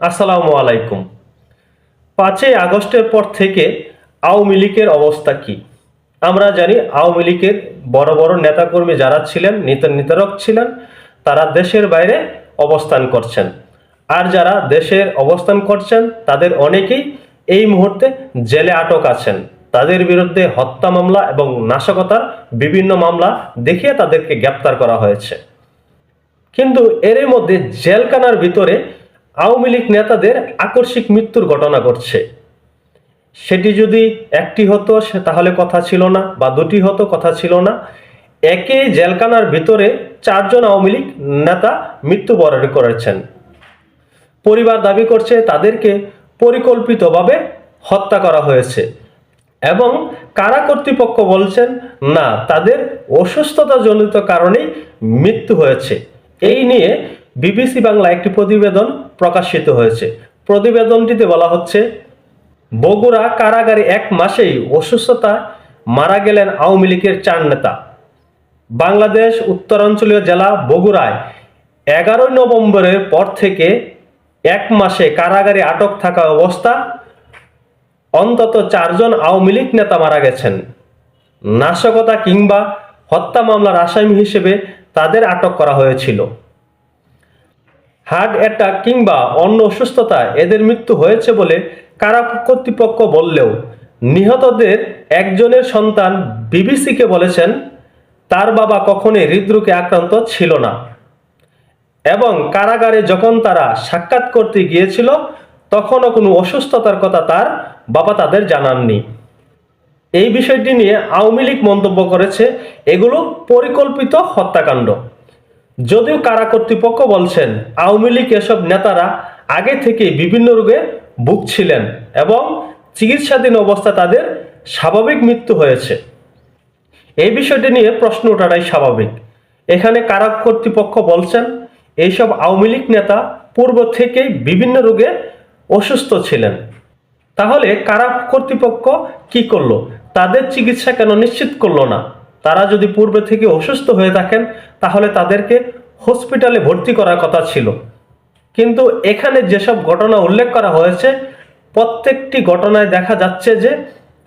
আসসালামু আলাইকুম। পাঁচই আগস্টের পর থেকে আওয়ামী লীগের অবস্থা কি? আমরা জানি আওয়ামী লীগের বড় বড় নেতাকর্মী যারা ছিলেন নেতা নেতারক ছিলেন, তারা দেশের বাইরে অবস্থান করছেন। আর যারা দেশের অবস্থান করছেন, তাদের অনেকেই এই মুহূর্তে জেলে আটক আছেন। তাদের বিরুদ্ধে হত্যা মামলা এবং নাশকতার বিভিন্ন মামলা দেখিয়ে তাদেরকে গ্রেপ্তার করা হয়েছে। কিন্তু এর মধ্যে জেলখানার ভিতরে আওয়ামী লীগ নেতাদের আকস্মিক মৃত্যুর ঘটনা ঘটছে। সেটি যদি একটি হতো তাহলে কথা ছিল না, বা দুটি হতো, কথা ছিল না। একই জেলখানার ভিতরে চারজন আওয়ামী লীগ নেতা মৃত্যুবরণ করেছেন। পরিবার দাবি করছে, তাদেরকে পরিকল্পিতভাবে হত্যা করা হয়েছে। এবং কারা কর্তৃপক্ষ বলছেন, না, তাদের অসুস্থতাজনিত কারণেই মৃত্যু হয়েছে। এই নিয়ে বিবিসি বাংলা একটি প্রতিবেদন প্রকাশিত হয়েছে। প্রতিবেদনটিতে বলা হচ্ছে, বগুড়া কারাগারে এক মাসেই অসুস্থতা মারা গেলেন আওয়ামী লীগের চার নেতা। বাংলাদেশ উত্তরাঞ্চলীয় জেলা বগুড়ায় এগারোই নভেম্বরের পর থেকে এক মাসে কারাগারে আটক থাকা অবস্থা, অন্তত চারজন আওয়ামী লীগ নেতা মারা গেছেন। নাশকতা কিংবা হত্যা মামলার আসামি হিসেবে তাদের আটক করা হয়েছিল। হার্ট অ্যাটাক কিংবা অন্য অসুস্থতা এদের মৃত্যু হয়েছে বলে কারা কর্তৃপক্ষ বললেও নিহতদের একজনের সন্তান বিবিসিকে বলেছেন, তার বাবা কখনোই হৃদরোগে আক্রান্ত ছিল না। এবং কারাগারে যখন তারা সাক্ষাৎ করতে গিয়েছিল, তখনও কোনো অসুস্থতার কথা তার বাবা তাদের জানাননি। এই বিষয়টি নিয়ে আওয়ামী লীগ মন্তব্য করেছে, এগুলো পরিকল্পিত হত্যাকাণ্ড। যদিও কারা কর্তৃপক্ষ বলছেন আওয়ামী লীগ এসব নেতারা আগে থেকে বিভিন্ন রোগে ভুগছিলেন এবং চিকিৎসাধীন অবস্থা তাদের স্বাভাবিক মৃত্যু হয়েছে। এই বিষয়টি নিয়ে প্রশ্ন ওঠাটাই স্বাভাবিক। এখানে কারা কর্তৃপক্ষ বলছেন? এইসব আওয়ামী লীগ নেতা পূর্ব থেকেই বিভিন্ন রোগে অসুস্থ ছিলেন। তাহলে কারা কর্তৃপক্ষ কি করল? তাদের চিকিৎসা কেন নিশ্চিত করল না? তারা যদি পূর্বে থেকে অসুস্থ হয়ে থাকেন, তাহলে তাদেরকে হসপিটালে ভর্তি করার কথা ছিল। কিন্তু এখানে যেসব ঘটনা উল্লেখ করা হয়েছে, প্রত্যেকটি ঘটনায় দেখা যাচ্ছে যে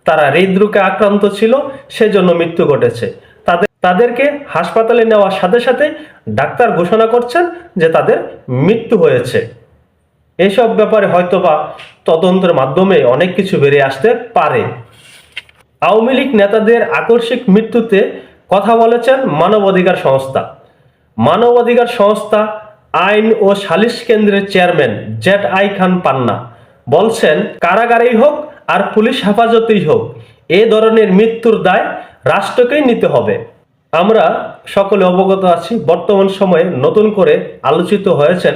তারা হৃদরোগে আক্রান্ত ছিল, সেজন্য মৃত্যু ঘটেছে। তাদের, তাদেরকে হাসপাতালে নেওয়ার সাথে সাথে ডাক্তার ঘোষণা করছেন যে তাদের মৃত্যু হয়েছে। এসব ব্যাপারে হয়তোবা তদন্তের মাধ্যমে অনেক কিছু বেরিয়ে আসতে পারে। আওয়ামী লীগ নেতাদের আকস্মিক মৃত্যুতে কথা বলেছেন মানবাধিকার সংস্থা। মানবাধিকার সংস্থা আইন ও সালিশ কেন্দ্রের chairman Z I Khan Panna বলছেন, কারাগারেই হোক আর পুলিশ হেফাজতেই হোক, এ ধরনের মৃত্যুর দায় রাষ্ট্রকেই নিতে হবে। আমরা সকলে অবগত আছি, বর্তমান সময়ে নতুন করে আলোচিত হয়েছেন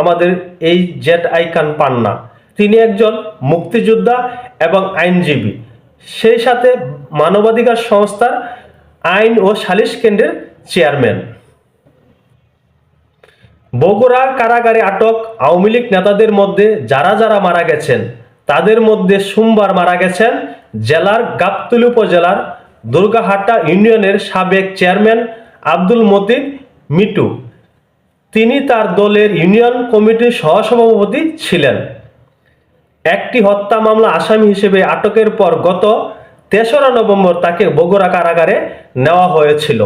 আমাদের এই জেট আই খান পান্না। তিনি একজন মুক্তিযোদ্ধা এবং আইনজীবী। সেই সাথে মানবাধিকার সংস্থার আইন ও সালিশ কেন্দ্রের চেয়ারম্যান। বগুড়া কারাগারে আটক আওয়ামী লীগ নেতাদের মধ্যে যারা যারা মারা গেছেন, তাদের মধ্যে সোমবার মারা গেছেন জেলার গাবতলী উপজেলার দুর্গাহাটা ইউনিয়নের সাবেক চেয়ারম্যান আব্দুল মতিন মিটু। তিনি তার দলের ইউনিয়ন কমিটির সহসভাপতি ছিলেন। একটি হত্যা মামলা আসামি হিসেবে আটকের পর গত তেসরা নভেম্বর তাকে বগুড়া কারাগারে নেওয়া হয়েছিল।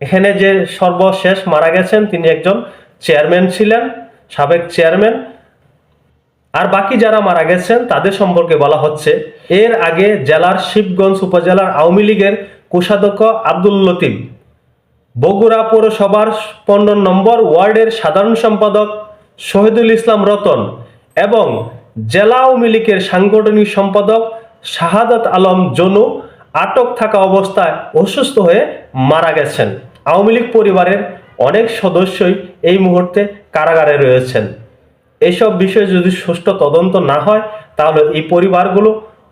এখানে যে সর্বশেষ মারা গেছেন, তিনি একজন চেয়ারম্যান ছিলেন, সাবেক চেয়ারম্যান। আর বাকি যারা মারা গেছেন, তাদের সম্পর্কে বলা হচ্ছে, এর আগে জেলার শিবগঞ্জ উপজেলার আওয়ামী লীগের কোষাধ্যক্ষ আব্দুল লতিফ, বগুড়া পৌরসভার পনেরো নম্বর ওয়ার্ডের সাধারণ সম্পাদক শহীদুল ইসলাম রতন এবং জেলা আওয়ামী লীগের সাংগঠনিক সম্পাদক শাহাদাত আলম জনু আটক থাকা অবস্থায় অসুস্থ হয়ে মারা গেছেন। আওয়ামী লীগ পরিবারের অনেক সদস্যই এই মুহূর্তে কারাগারে রয়েছেন। এসব বিষয়ে যদি সুষ্ঠু তদন্ত না হয়, তাহলে এই পরিবারগুলো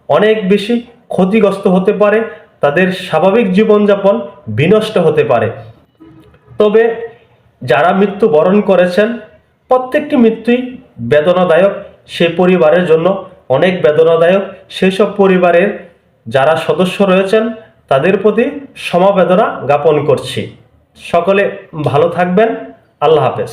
অনেক বেশি ক্ষতিগ্রস্ত হতে পারে, তাদের স্বাভাবিক জীবনযাপন বিনষ্ট হতে পারে। তবে যারা মৃত্যু বরণ করেছেন, প্রত্যেকটি মৃত্যুই বেদনাদায়ক সেই পরিবারের জন্য অনেক বেদনাদায়ক। সেই সব পরিবারের যারা সদস্য রয়েছেন, তাদের প্রতি সমবেদনা জ্ঞাপন করছি। সকলে ভালো থাকবেন। আল্লাহ হাফেজ।